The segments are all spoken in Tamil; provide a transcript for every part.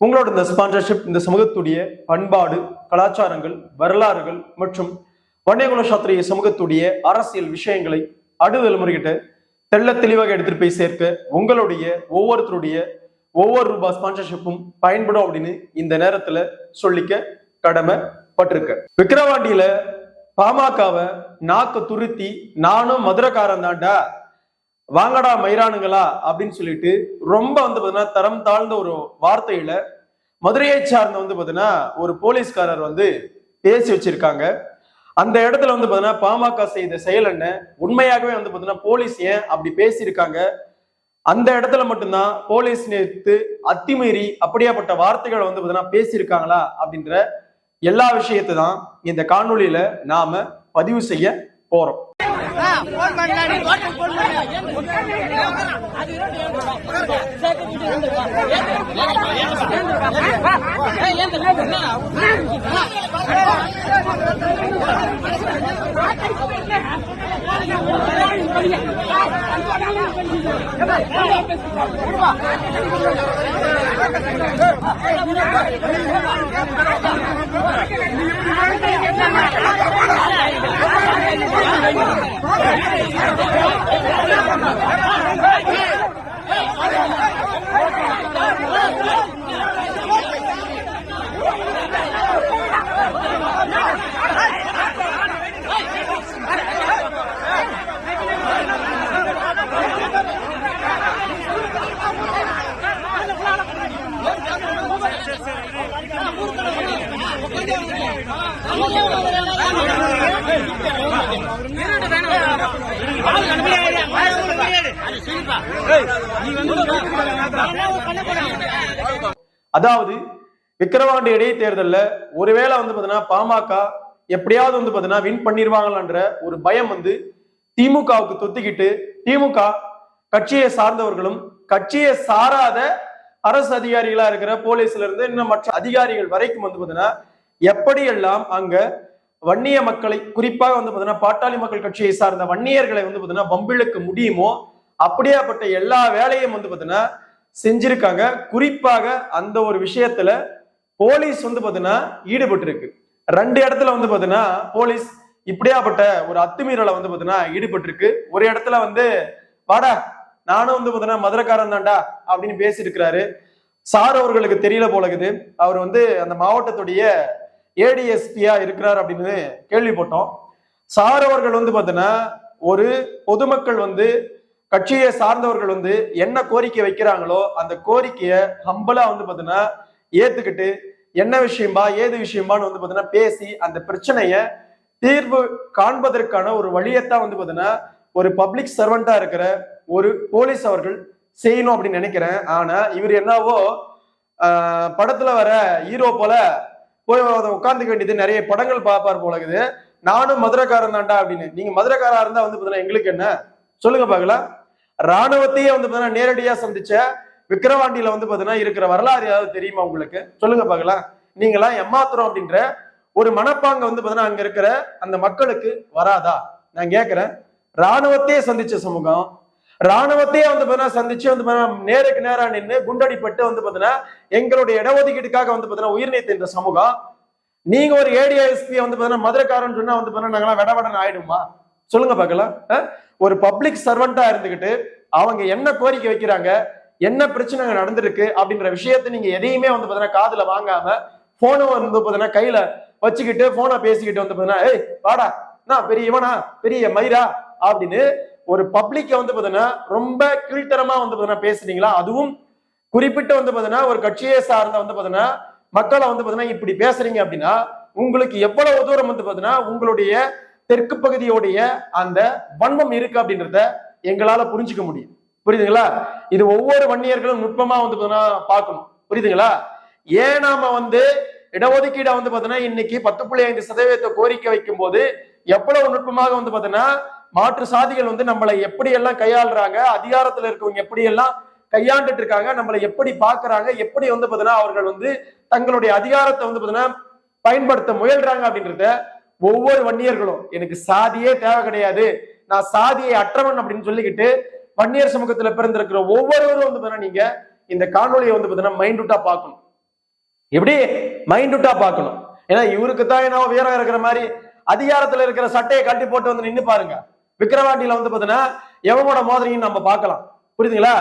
உங்களோட இந்த ஸ்பான்சர்ஷிப் இந்த சமூகத்துடைய பண்பாடு கலாச்சாரங்கள் வரலாறுகள் மற்றும் வன்னியகுல சாத்திரிய சமூகத்துடைய அரசியல் விஷயங்களை அடுதல் முறைகிட்ட தெள்ள தெளிவாக எடுத்துட்டு போய் சேர்க்க உங்களுடைய ஒவ்வொருத்தருடைய ஒவ்வொரு ரூபாய் ஸ்பான்சர்ஷிப்பும் பயன்படும் அப்படின்னு இந்த நேரத்துல சொல்லிக்க கடமைப்பட்டிருக்க. விக்கிரவாண்டியில பாமகவை நாக்க துருத்தி நானும் மதுரக்காரன் தான்டா வாங்கடா மயிரானுங்களா அப்படின்னு சொல்லிட்டு ரொம்ப வந்து பாத்தீங்கன்னா தரம் தாழ்ந்த ஒரு வார்த்தையில மதுரையை சார்ந்த வந்து பாத்தீங்கன்னா ஒரு போலீஸ்காரர் வந்து பேசி வச்சிருக்காங்க. அந்த இடத்துல வந்து பாத்தீங்கன்னா பாமக செய்த செயல் என்ன? உண்மையாகவே வந்து பாத்தீங்கன்னா போலீஸ் ஏன் அப்படி பேசியிருக்காங்க? அந்த இடத்துல மட்டும்தான் போலீஸ் நேர்த்து அத்துமீறி அப்படியாப்பட்ட வார்த்தைகளை வந்து பாத்தீங்கன்னா பேசியிருக்காங்களா அப்படின்ற எல்லா விஷயத்தை தான் இந்த காணொலியில நாம பதிவு செய்ய போறோம். போன் பண்ணலாடி. ஹோட்டல் போன் ஏய், ஏன் அதாவது விக்கிரவாண்டி இடைத்தேர்தல்ல ஒருவேளை வந்து பாத்தீங்கன்னா பாமக எப்படியாவது வந்து பாத்தீங்கன்னா வின் பண்ணிருவாங்களான்ற ஒரு பயம் வந்து திமுகவுக்கு தொத்திக்கிட்டு திமுக கட்சியை சார்ந்தவர்களும் கட்சியை சாராத அரசு அதிகாரிகளா இருக்கிற போலீஸ்ல இருந்து இன்னும் மற்ற அதிகாரிகள் வரைக்கும் வந்து பாத்தீங்கன்னா எப்படியெல்லாம் அங்க வன்னிய மக்களை குறிப்பாக வந்து பார்த்தீங்கன்னா பாட்டாளி மக்கள் கட்சியை சார்ந்த வன்னியர்களை வந்து பார்த்தீங்கன்னா வம்பிழுக்க முடியுமோ? அப்படியாப்பட்ட எல்லா வேலையும் வந்து பார்த்தீங்கன்னா செஞ்சிருக்காங்க. குறிப்பாக அந்த ஒரு விஷயத்துல போலீஸ் வந்து பார்த்தீங்கன்னா ஈடுபட்டு இருக்கு ரெண்டு இடத்துல வந்து பார்த்தீங்கன்னா போலீஸ் இப்படியாப்பட்ட ஒரு அத்துமீறலை வந்து பார்த்தீங்கன்னா ஈடுபட்டு இருக்கு ஒரு இடத்துல வந்து வாடா நானும் வந்து பார்த்தீங்கன்னா மதுரக்காரன் தான்டா அப்படின்னு பேசியிருக்கிறாரு. சார் அவர்களுக்கு தெரியல போலகுது அவர் வந்து அந்த மாவட்டத்துடைய ஏடிஎஸ்பியா இருக்கிறார் அப்படின்னு கேள்விப்பட்டோம். சார் அவர்கள் வந்து பார்த்தீங்கன்னா ஒரு பொதுமக்கள் வந்து கட்சியை சார்ந்தவர்கள் வந்து என்ன கோரிக்கை வைக்கிறாங்களோ அந்த கோரிக்கையை ஹம்பலா வந்து பார்த்தீங்கன்னா ஏத்துக்கிட்டு என்ன விஷயமா ஏது விஷயமான்னு வந்து பார்த்தீங்கன்னா பேசி அந்த பிரச்சனைய தீர்வு காண்பதற்கான ஒரு வழியத்தான் வந்து பார்த்தீங்கன்னா ஒரு பப்ளிக் சர்வெண்டா இருக்கிற ஒரு போலீஸ் அவர்கள் செய்யணும் அப்படின்னு நினைக்கிறேன். ஆனா இவர் என்னவோ படத்துல வர ஹீரோ போல போய் உட்காந்துக்க வேண்டியது நிறைய படங்கள் பார்ப்பார் போல இருக்குது நானும் மதுரைக்காரன் தான்டா அப்படின்னு. நீங்க மதுரைக்காரா இருந்தா வந்து பாத்தீங்கன்னா எங்களுக்கு என்ன? சொல்லுங்க பாக்கலாம். ராணுவத்தையே வந்து பாத்தீங்கன்னா நேரடியா சந்திச்ச விக்கிரவாண்டியில வந்து பாத்தீங்கன்னா இருக்கிற வரலாறு ஏதாவது தெரியுமா உங்களுக்கு? சொல்லுங்க பாக்கலாம். நீங்களாம் எம்மாத்திரம் அப்படின்ற ஒரு மனப்பாங்க வந்து பாத்தீங்கன்னா அங்க இருக்கிற அந்த மக்களுக்கு வராதா? நான் கேக்குறேன். ராணுவத்தையே சந்திச்ச சமூகம் ராணுவத்தையே வந்து பார்த்தீங்கன்னா சந்திச்சு வந்து நேருக்கு நேரா நின்று குண்டடிப்பட்டு வந்து பார்த்தீங்கன்னா எங்களுடைய இடஒதுக்கீட்டுக்காக வந்து பார்த்தீங்கன்னா உயிர் நீத்த இந்த சமூகம். நீங்க ஒரு ஏடிஐஎஸ்பி வந்து பாத்தீங்கன்னா மதுரைக்காரன் சொன்னா வந்து பார்த்தீங்கன்னா நாங்களாம் விடவடன் ஆயிடுமா சொல்லுங்க பார்க்கலாம் ஒரு பப்ளிக் சர்வெண்டா இருந்துகிட்டு அவங்க என்ன கோரிக்கை வைக்கிறாங்க? என்ன பிரச்சனை நடந்திருக்கு? அப்படின்ற விஷயத்தை நீங்க எதையுமே வந்து பாத்தீங்கன்னா காதுல வாங்காம போனை வந்து பாத்தீங்கன்னா கையில வச்சுக்கிட்டு போனை பேசிக்கிட்டு வந்து பாத்தீங்கன்னா ஏய் வாடா நான் பெரிய இவனா பெரிய மயிரா? அப்படின்னு ஒரு பப்ளிக்க வந்து பாத்தீங்கன்னா ரொம்ப கீழ்த்தரமா வந்து பாத்தீங்கன்னா பேசுறீங்களா அதுவும் குறிப்பிட்டு வந்து பாத்தீங்கன்னா ஒரு கட்சியை சார்ந்த வந்து பாத்தீங்கன்னா மக்களை வந்து பாத்தீங்கன்னா இப்படி பேசுறீங்க அப்படின்னா உங்களுக்கு எவ்வளவு தூரம் வந்து பாத்தீங்கன்னா உங்களுடைய தெற்கு பகுதியோடைய அந்த வன்மம் இருக்கு அப்படின்றத எங்களால புரிஞ்சுக்க முடியும். புரியுதுங்களா? இது ஒவ்வொரு வன்னியர்களும் நுட்பமா வந்து பாத்தீங்கன்னா பார்க்கணும். புரியுதுங்களா? ஏன் நாம வந்து இடஒதுக்கீடை வந்து பாத்தீங்கன்னா இன்னைக்கு பத்து புள்ளி ஐந்து சதவீதத்தை கோரிக்கை வைக்கும் போது எவ்வளவு நுட்பமாக வந்து பாத்தீங்கன்னா மாற்று சாதிகள் வந்து நம்மளை எப்படியெல்லாம் கையாளுறாங்க அதிகாரத்துல இருக்கவங்க எப்படியெல்லாம் கையாண்டுட்டு இருக்காங்க நம்மளை எப்படி பாக்குறாங்க எப்படி வந்து பாத்தீங்கன்னா அவர்கள் வந்து தங்களுடைய அதிகாரத்தை வந்து பாத்தீங்கன்னா பயன்படுத்த முயல்றாங்க அப்படின்றத ஒவ்வொரு வன்னியர்களும் எனக்கு சாதியே தேவை கிடையாது நான் சாதியை அற்றவன் அப்படின்னு சொல்லிக்கிட்டு வன்னியர் சமூகத்துல பிறந்திருக்கிற ஒவ்வொருவரும் வந்து பாத்தீங்கன்னா நீங்க இந்த காணொலியை வந்து பாத்தீங்கன்னா மைண்டூட்டா பார்க்கணும். எப்படி? மைண்டூட்டா பார்க்கணும். ஏன்னா இவருக்கு தான் என்ன வீரம் இருக்கிற மாதிரி அதிகாரத்துல இருக்கிற சட்டையை கட்டி போட்டு வந்து நின்று பாருங்க. விக்கிரவாண்டியில வந்து பாத்தீங்கன்னா எவனோட மோதிரையும் நம்ம பார்க்கலாம். புரியுதுங்களா?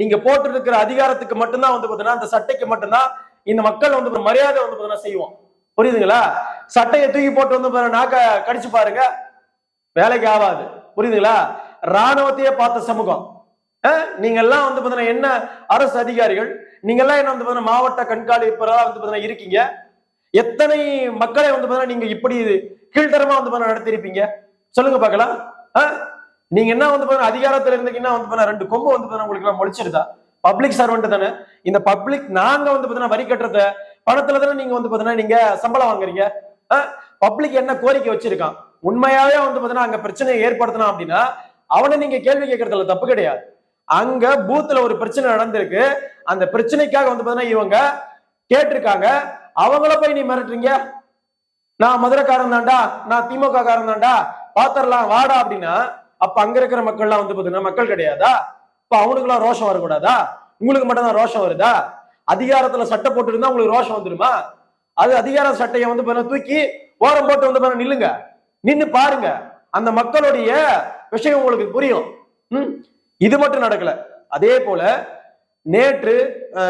நீங்க போட்டு இருக்கிற அதிகாரத்துக்கு மட்டும்தான் வந்து பாத்தீங்கன்னா அந்த சட்டைக்கு மட்டும்தான் இந்த மக்கள் வந்து மரியாதை வந்து பாத்தீங்கன்னா செய்வோம். புரியுதுங்களா? சட்டையை தூக்கி போட்டு வந்து பாத்தீங்கன்னா நாக்க கடிச்சு பாருங்க. வேலைக்கு ஆகாது. புரியுதுங்களா? ராணுவத்தையே பார்த்த சமூகம். நீங்க எல்லாம் வந்து பாத்தீங்கன்னா என்ன அரசு அதிகாரிகள்? நீங்க எல்லாம் என்ன வந்து பாத்தீங்கன்னா மாவட்ட கண்காணிப்பரா வந்து பாத்தீங்கன்னா இருக்கீங்க. எத்தனை மக்களை வந்து பாத்தீங்கன்னா நீங்க இப்படி கீழ்த்தரமா வந்து பாத்தீங்கன்னா நடத்திருப்பீங்க சொல்லுங்க பார்க்கலாம். நீங்க என்ன வந்து பாருங்க அதிகாரத்துல இருந்தீங்கன்னா வந்து பாத்தீங்கன்னா ரெண்டு கொம்பு வந்து பாத்தீங்கன்னா உங்களுக்கு எல்லாம் முடிச்சிருதா பப்ளிக் சர்வெண்ட் தானே. இந்த பப்ளிக் நாங்க வந்து பாத்தீங்கன்னா வரி கட்டுறத பணத்துல தானே நீங்க வந்து பாத்தீங்கன்னா நீங்க சம்பளம் வாங்குறீங்க. பப்ளிக் என்ன கோரிக்கை வச்சிருக்கான்? உண்மையாவே வந்து பாத்தீங்கன்னா அங்க பிரச்சனையை ஏற்படுத்தணும் அப்படின்னா அவனை நீங்க கேள்வி கேட்கறதுல தப்பு கிடையாது. அங்க பூத்துல ஒரு பிரச்சனை நடந்திருக்கு. அந்த பிரச்சனைக்காக வந்து பாத்தீங்கன்னா இவங்க கேட்டிருக்காங்க. அவங்கள போய் நீ மிரட்டுறீங்க. நான் மதுரைக்காரன் தான்டா நான் திமுக காரன் தான்டா பாத்திரலாம் வாடா அப்படின்னா அப்ப அங்க இருக்கிற மக்கள்லாம் வந்து பாத்தீங்கன்னா மக்கள் கிடையாதா? இப்ப அவனுக்குலாம் ரோஷம் வரக்கூடாதா? உங்களுக்கு மட்டும் தான் ரோஷம் வருதா? அதிகாரத்துல சட்டை போட்டு இருந்தா உங்களுக்கு ரோஷம் வந்துருமா? அது அதிகார சட்டையை வந்து பாருங்க தூக்கி ஓரம் போட்டு வந்து பாருங்க நில்லுங்க. நின்னு பாருங்க. அந்த மக்களுடைய விஷயம் உங்களுக்கு புரியும். ம்? இது மட்டும் நடக்கல. அதே போல நேற்று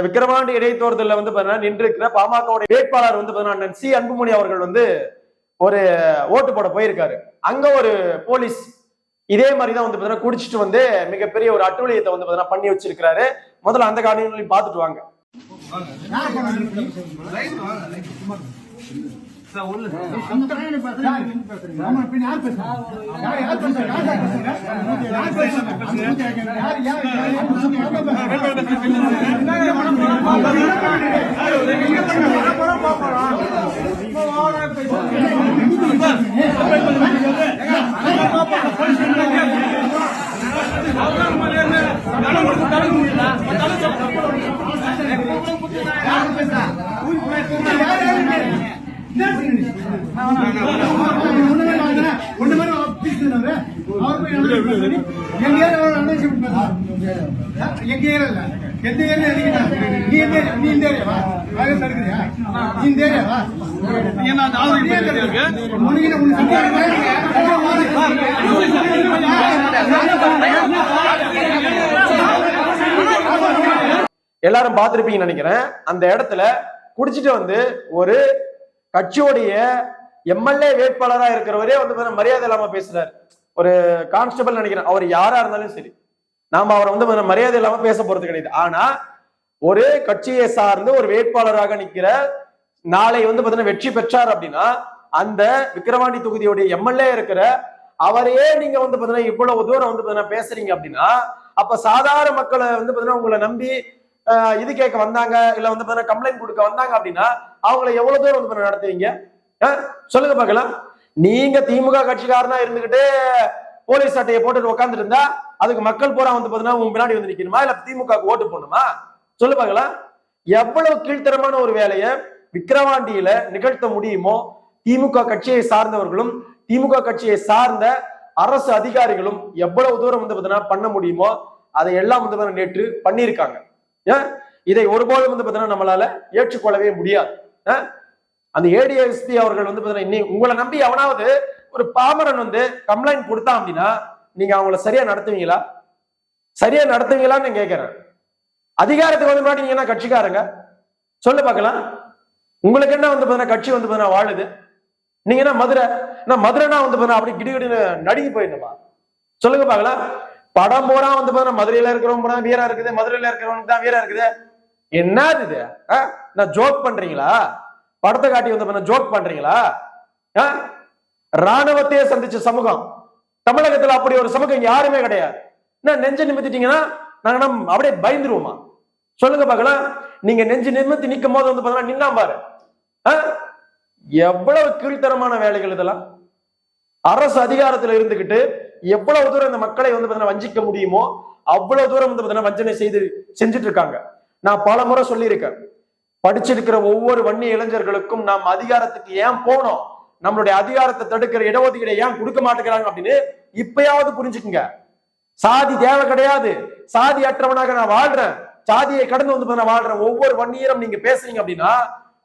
விக்கிரவாண்டி இடைத்தேர்தலில் வந்து பாத்தீங்கன்னா நின்றிருக்கிற பாமகவுடைய வேட்பாளர் வந்து பாத்தீங்கன்னா சி அன்புமணி அவர்கள் வந்து ஒரு ஓட்டு போட போயிருக்காரு. அங்க ஒரு போலீஸ் இதே மாதிரி தான் வந்து பாத்தீங்கன்னா குடிச்சிட்டு வந்து மிகப்பெரிய ஒரு அட்டூழியத்தை வந்து பாத்தீங்கன்னா பண்ணி வச்சிருக்கிறாரு. முதல்ல அந்த காரணங்களையும் பார்த்துட்டு வாங்க. அந்த பையனை பேசுறேன். ஆமா, பின்ன யார் பேசுறா? யார் யார் பேசுறா? யார் பேசுறா? யார் பேசுறா? அந்த மூஞ்சி வைக்கிறேன். யார் யார் யார் யார் பேசுறா? யார் பேசுறா? யார் யார் இருக்கு? என்ன செய்யுங்க? ஒண்ணுமே வாங்கினா, ஒண்ணுமே நான் பேசுனவரு. அவர் போய் என்ன பேசுறாரு? எங்க ஏரியா எங்க ஏரியா எந்த ஏரியா நீ எந்த நீ இந்த ஏரியாவா? நீ இந்த ஏரியாவா? எல்லாரும் பார்த்திருப்பீங்கன்னு நினைக்கிறேன் அந்த இடத்துல குடிச்சிட்டு வந்து ஒரு கட்சியோடைய எம்எல்ஏ வேட்பாளரா இருக்கிறவரே வந்து மரியாதை இல்லாம பேசுறாரு ஒரு கான்ஸ்டபிள் நினைக்கிறேன் அவர் யாரா இருந்தாலும் சரி நாம அவரை வந்து மரியாதை இல்லாம பேச போறது கிடையாது. ஆனா ஒரு கட்சியை சார்ந்து ஒரு வேட்பாளராக நிக்கிற நாளை வந்து பாத்தீங்கன்னா வெற்றி பெற்றார் அப்படின்னா அந்த விக்கிரவாண்டி தொகுதியுடைய எம்எல்ஏ இருக்கிற அவரையே நீங்க வந்து பாத்தீங்கன்னா இவ்வளவு தூரம் வந்து பாத்தீங்கன்னா பேசுறீங்க அப்படின்னா அப்ப சாதாரண மக்களை வந்து பாத்தீங்கன்னா உங்களை நம்பி இது கேட்க வந்தாங்க இல்ல வந்து பாத்தீங்கன்னா கம்ப்ளைண்ட் கொடுக்க வந்தாங்க அப்படின்னா அவங்கள எவ்வளவு தூரம் வந்து நடத்துவீங்க? சொல்லுங்க பார்க்கலாம். நீங்க திமுக கட்சிக்காரனா இருந்துகிட்டு போலீஸ் சட்டையை போட்டுட்டு உட்காந்துட்டு இருந்தா அதுக்கு மக்கள் பூரா வந்து பாத்தீங்கன்னா உங்க பின்னாடி வந்து நிக்கணுமா? இல்ல திமுக ஓட்டு போடணுமா? சொல்லு பாக்கலாம் எவ்வளவு கீழ்த்தரமான ஒரு வேலையை விக்கிரவாண்டியில நிகழ்த்த முடியுமோ திமுக கட்சியை சார்ந்தவர்களும் திமுக கட்சியை சார்ந்த அரசு அதிகாரிகளும் எவ்வளவு தூரம் வந்து பாத்தீங்கன்னா பண்ண முடியுமோ அதை எல்லாம் வந்து பாத்தீங்கன்னா நேற்று பண்ணியிருக்காங்க. ஏன்? இதை ஒருபோதும் வந்து பாத்தீங்கன்னா நம்மளால ஏற்றுக்கொள்ளவே முடியாது. அந்த ஏடிஎஸ்பி அவர்கள் வந்து பாத்தீங்கன்னா இன்னைக்கு உங்களை நம்பி எவனாவது ஒரு பாமரன் வந்து கம்ப்ளைண்ட் கொடுத்தான் அப்படின்னா நீங்க அவங்கள சரியா நடத்துவீங்களா? சரியா நடத்துவீங்களான்னு நான் கேட்கிறேன். அதிகாரத்துக்கு வந்து முன்னாடி நீங்க என்ன கட்சிக்காரங்க? சொல்லு பார்க்கலாம். உங்களுக்கு என்ன வந்து பார்த்தீங்கன்னா கட்சி வந்து பாத்தீங்கன்னா வாழுது. நீங்க என்ன மதுரை நான் மதுரைனா வந்து பார்த்தீங்கன்னா அப்படி கிடுகிடுன்னு நடுங்கி போயிருந்தோமா சொல்லுங்க பார்க்கலாம். படம் பூரா வந்து பார்த்தீங்கன்னா மதுரையில இருக்கிறவங்க பூரா வீரா இருக்குது மதுரையில இருக்கிறவனுக்கு தான் வீரா இருக்குது. என்னது இது? ஆ? நான் ஜோக் பண்றீங்களா? படத்தை காட்டி வந்து ஜோக் பண்றீங்களா? ஆ? ராணுவத்தையே சந்திச்ச சமூகம். தமிழகத்துல அப்படி ஒரு சமூகம் யாருமே கிடையாது. என்ன நெஞ்ச நிமித்திட்டீங்கன்னா நாங்க நம்ம அப்படியே பயந்துருவோமா? சொல்லுங்க பார்க்கலாம் நீங்க நெஞ்சு நிமித்தி நிற்கும் போது வந்து பார்த்தீங்கன்னா நின்னா பாரு. ஆ? எவ்வளவு கீழ்த்தரமான வேலைகள் இதெல்லாம்? அரசு அதிகாரத்துல இருந்துகிட்டு எவ்வளவு தூரம் இந்த மக்களை வந்து பார்த்தீங்கன்னா வஞ்சிக்க முடியுமோ அவ்வளவு தூரம் வந்து பார்த்தீங்கன்னா வஞ்சனை செய்து செஞ்சுட்டு இருக்காங்க நான் பல முறை சொல்லியிருக்கேன். படிச்சிருக்கிற ஒவ்வொரு வன்னி இளைஞர்களுக்கும் நாம் அதிகாரத்துக்கு ஏன் போனோம்? நம்மளுடைய அதிகாரத்தை தடுக்கிற இடஒதுக்கீடை ஏன் கொடுக்க மாட்டேங்கிறாங்க அப்படின்னு இப்பயாவது புரிஞ்சுக்குங்க. சாதி தேவை கிடையாது. சாதி அற்றவனாக நான் வாழ்றேன். சாதியை கடந்து வந்து நான் வாழ்றேன். ஒவ்வொரு வன்னியரும் நீங்க பேசுறீங்க அப்படின்னா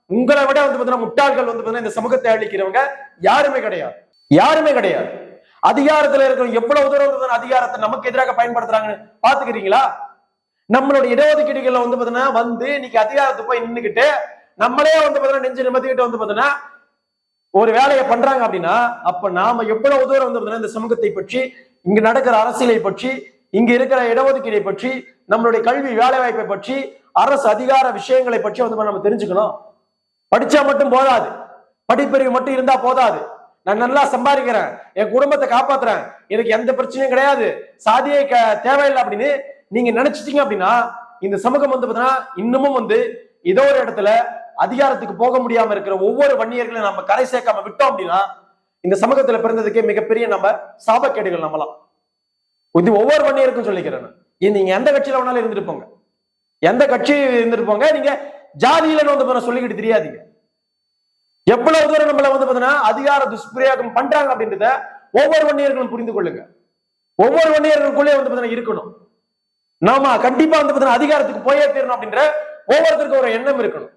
உங்களை விட வந்து பாத்தீங்கன்னா முட்டாள்கள் வந்து பாத்தீங்கன்னா இந்த சமூகத்தை அழிக்கிறவங்க யாருமே கிடையாது. யாருமே கிடையாது. அதிகாரத்துல இருக்கிற எவ்வளவு தூரம் அதிகாரத்தை நமக்கு எதிராக பயன்படுத்துறாங்கன்னு பாத்துக்கிறீங்களா நம்மளுடைய இடஒதுக்கீடுகள்ல வந்து பாத்தீங்கன்னா வந்து இன்னைக்கு அதிகாரத்துக்கு போய் நின்றுகிட்டு நம்மளே வந்து பாத்தீங்கன்னா நெஞ்சு நிமித்திக்கிட்டு வந்து பாத்தீங்கன்னா ஒரு வேலையை பண்றாங்க அப்படின்னா அப்ப நாம எவ்வளவு தூரம் வந்து இந்த சமூகத்தை பற்றி இங்க நடக்கிற அரசியலை பற்றி இங்க இருக்கிற இடஒதுக்கீடை பற்றி நம்மளுடைய கல்வி வேலை வாய்ப்பை பற்றி அரசு அதிகார விஷயங்களை பற்றி வந்து நம்ம தெரிஞ்சுக்கணும். படிச்சா மட்டும் போதாது. படிப்பறிவு மட்டும் இருந்தா போதாது. நான் நல்லா சம்பாதிக்கிறேன். என் குடும்பத்தை காப்பாத்துறேன். எனக்கு எந்த பிரச்சனையும் கிடையாது. சாதியே தேவையில்லை அப்படின்னு நீங்க நினைச்சிட்டீங்க அப்படின்னா இந்த சமூகம் வந்து பாத்தீங்கன்னா இன்னமும் வந்து ஏதோ ஒரு இடத்துல அதிகாரத்துக்கு போக முடியாம இருக்கிற ஒவ்வொரு வன்னியர்களையும் நம்ம கரை சேர்க்காம விட்டோம் அப்படின்னா இந்த சமூகத்துல பிறந்ததுக்கே மிகப்பெரிய நம்ம சாபக்கேடுகள் நம்பலாம் இது ஒவ்வொரு வன்னியருக்கும் சொல்லிக்கிறேன் நீங்க எந்த கட்சியில வேணாலும் இருந்துட்டு போங்க. எந்த கட்சி இருந்துட்டு போங்க. நீங்க ஜாதியில வந்து சொல்லிக்கிட்டு தெரியாதீங்க. எவ்வளவு தூரம் நம்மள வந்து பாத்தீங்கன்னா அதிகார துஷ்பிரயோகம் பண்றாங்க அப்படின்றத ஒவ்வொரு வன்னியர்களும் புரிந்து கொள்ளுங்க. ஒவ்வொரு வன்னியர்களுக்குள்ளே வந்து பாத்தீங்கன்னா இருக்கணும். நாம கண்டிப்பா வந்து பாத்தீங்கன்னா அதிகாரத்துக்கு போயே தீரணும் அப்படின்ற ஒவ்வொருத்தருக்கும் ஒரு எண்ணம் இருக்கணும்.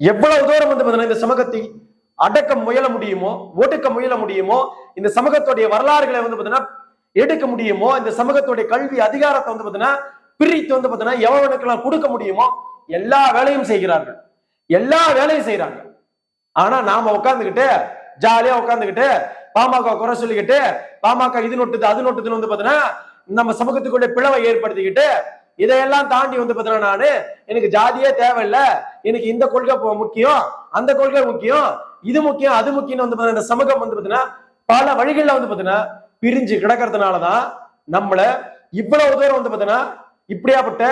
எவ்வளவு தூரம் வந்து பார்த்தீங்கன்னா இந்த சமூகத்தை அடக்க முயல முடியுமோ ஒடுக்க முயல முடியுமோ இந்த சமூகத்துடைய வரலாறுகளை வந்து பாத்தீங்கன்னா எடுக்க முடியுமோ இந்த சமூகத்துடைய கல்வி அதிகாரத்தை வந்து பாத்தீங்கன்னா பிரித்து வந்து பாத்தீங்கன்னா எவனுக்கெல்லாம் கொடுக்க முடியுமோ எல்லா வேலையும் செய்கிறார்கள். எல்லா வேலையும் செய்யறாங்க ஆனா நாம உட்காந்துக்கிட்டு ஜாலியா உட்காந்துக்கிட்டு பாமக குறை சொல்லிக்கிட்டு பாமக இது நொட்டுது அது நொட்டுதுன்னு வந்து பாத்தீங்கன்னா நம்ம சமூகத்துக்குள்ள பிளவை ஏற்படுத்திக்கிட்டு இதையெல்லாம் தாண்டி வந்து பாத்தீங்கன்னா நானு எனக்கு ஜாதியே தேவையில்லை. எனக்கு இந்த கொள்கை போ- முக்கியம் அந்த கொள்கை முக்கியம் இது முக்கியம் அது முக்கியம் வந்து பார்த்தீங்கன்னா இந்த சமூகம் வந்து பாத்தீங்கன்னா பல வழிகள்ல வந்து பாத்தீங்கன்னா பிரிஞ்சு கிடக்கிறதுனாலதான் நம்மள இவ்வளவு தூரம் வந்து பாத்தீங்கன்னா இப்படியாப்பட்ட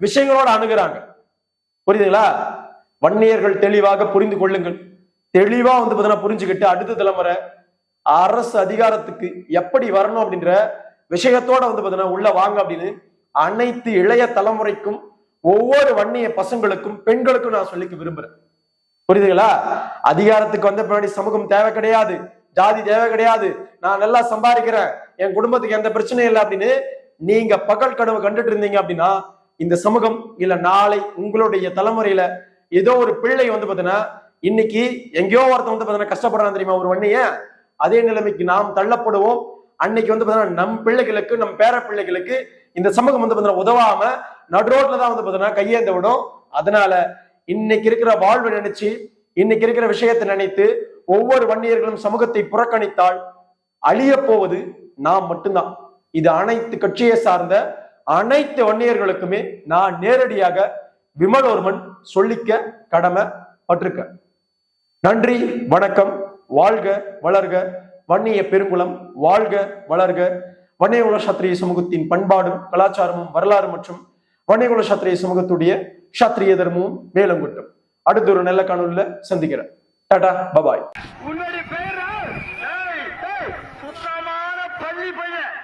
விஷயங்களோட அணுகிறாங்க. புரியுதுங்களா? வன்னியர்கள் தெளிவாக புரிந்து கொள்ளுங்கள். தெளிவா வந்து பாத்தீங்கன்னா புரிஞ்சுக்கிட்டு அடுத்த தலைமுறை அரசு அதிகாரத்துக்கு எப்படி வரணும் அப்படின்ற விஷயத்தோட வந்து பாத்தீங்கன்னா உள்ள வாங்க அப்படின்னு அனைத்து இளைய தலைமுறைக்கும் ஒவ்வொரு வன்னிய பசங்களுக்கும் பெண்களுக்கும் நான் சொல்லிக்க விரும்புறேன். புரியுதுங்களா? அதிகாரத்துக்கு வந்த பின்னாடி சமூகம் தேவை கிடையாது. ஜாதி தேவை கிடையாது. நான் நல்லா சம்பாதிக்கிறேன். என் குடும்பத்துக்கு எந்த பிரச்சனையும் இல்லை அப்படின்னு நீங்க பகல் கனவு கண்டுட்டு இருந்தீங்க அப்படின்னா இந்த சமூகம் இல்ல நாளை உங்களுடைய தலைமுறையில ஏதோ ஒரு பிள்ளை வந்து பாத்தீங்கன்னா இன்னைக்கு எங்கேயோ ஒருத்தன் வந்து பாத்தீங்கன்னா கஷ்டப்படுறான் தெரியுமா ஒரு வன்னிய? அதே நிலைமைக்கு நாம் தள்ளப்படுவோம். அன்னைக்கு வந்து பாத்தீங்கன்னா நம் பிள்ளைகளுக்கு நம் பேர பிள்ளைகளுக்கு இந்த சமூகம் வந்து பாத்தீங்கன்னா உதவாம நடுரோட்ல தான் வந்து பாத்தீங்கன்னா கையேந்த விடும். அதனால இன்னைக்கு இருக்கிற வாழ்வை நினைச்சு இன்னைக்கு இருக்கிற விஷயத்தை நினைத்து ஒவ்வொரு வன்னியர்களும் சமூகத்தை புறக்கணித்தால் அழிய போவது நாம் மட்டும்தான். இது அனைத்து கட்சியை சார்ந்த அனைத்து வன்னியர்களுக்குமே நான் நேரடியாக விமலோர்மன் சொல்லிக்க கடமை பட்டிருக்கேன் நன்றி வணக்கம் வாழ்க வளர்க. வன்னிய பெருங்குளம் வாழ்க வளர்க. வன்னியகுல சத்திரிய சமூகத்தின் பண்பாடும் கலாச்சாரமும் வரலாறு மற்றும் வன்னியகுல சத்திரிய சமூகத்துடைய சத்திரிய தர்மமும் மேலங்குட்டும். அடுத்த ஒரு நல்ல காணொலியில சந்திக்கிறேன். டாடா பபாய் சுத்தமான பள்ளி பையன்.